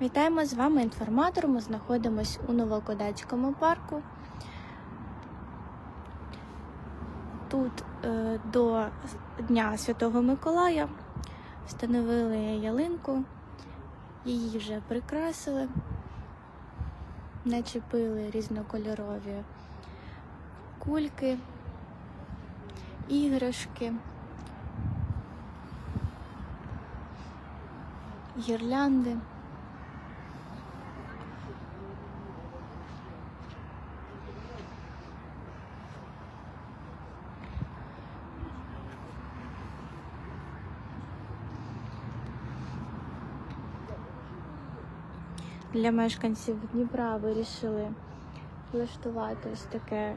Вітаємо з вами інформатор. Ми знаходимося у Новокодацькому парку. Тут е, до Дня Святого Миколая встановили ялинку, її вже прикрасили, начепили різнокольорові кульки, іграшки. гірлянди. Для мешканців Дніпра вирішили влаштувати ось таке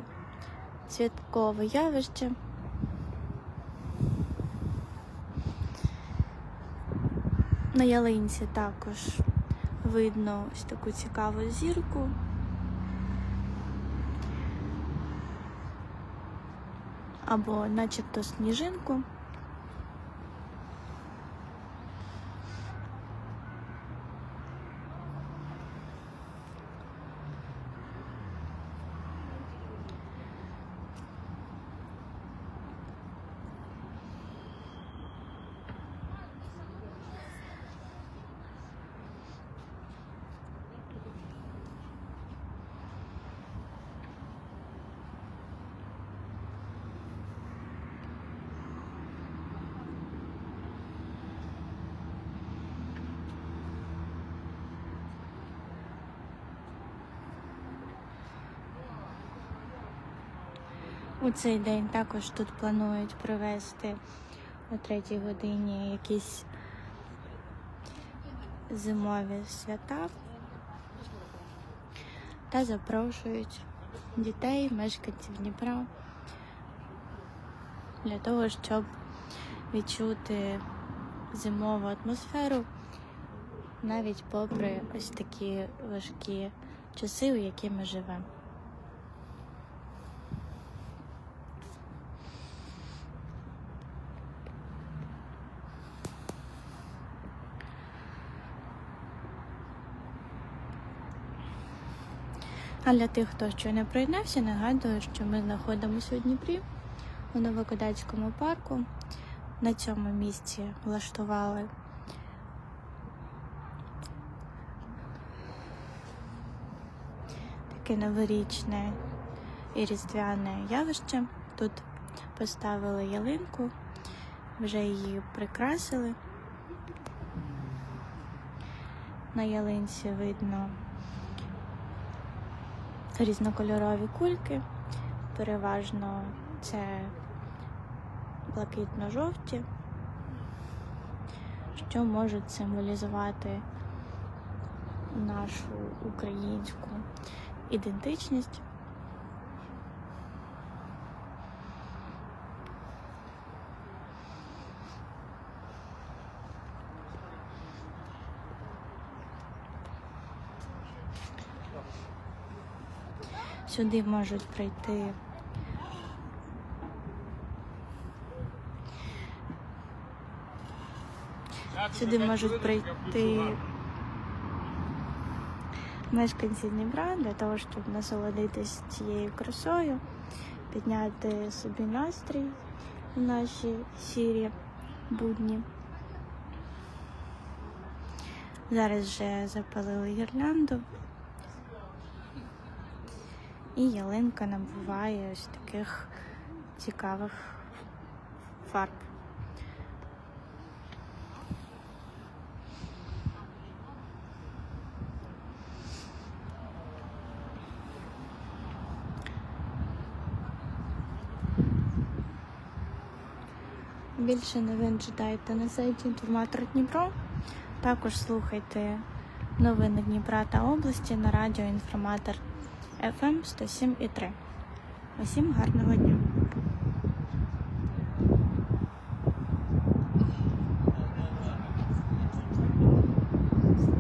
святкове явище. На ялинці також видно ось таку цікаву зірку. Або начебто сніжинку. У цей день також тут планують провести о третій годині якісь зимові свята та запрошують дітей, мешканців Дніпра для того, щоб відчути зимову атмосферу навіть попри ось такі важкі часи, у які ми живемо. А для тих, хто ще не приєднався, нагадую, що ми знаходимося у Дніпрі у Новокодацькому парку. На цьому місці влаштували таке новорічне і різдвяне явище. Тут поставили ялинку, вже її прикрасили. На ялинці видно різнокольорові кульки. Переважно це блакитно-жовті, що можуть символізувати нашу українську ідентичність. Сюди можуть прийти сюди можуть прийти мешканці Дніпра для того, щоб насолодитись цією красою, підняти собі настрій в наші сірі будні. Зараз вже запалили гірлянду. І ялинка набуває ось таких цікавих фарб. Більше новин читайте на сайті Інформатор Дніпро. Також слухайте новини Дніпра та області на радіо Інформатор FM 107,3. Усім гарного дня!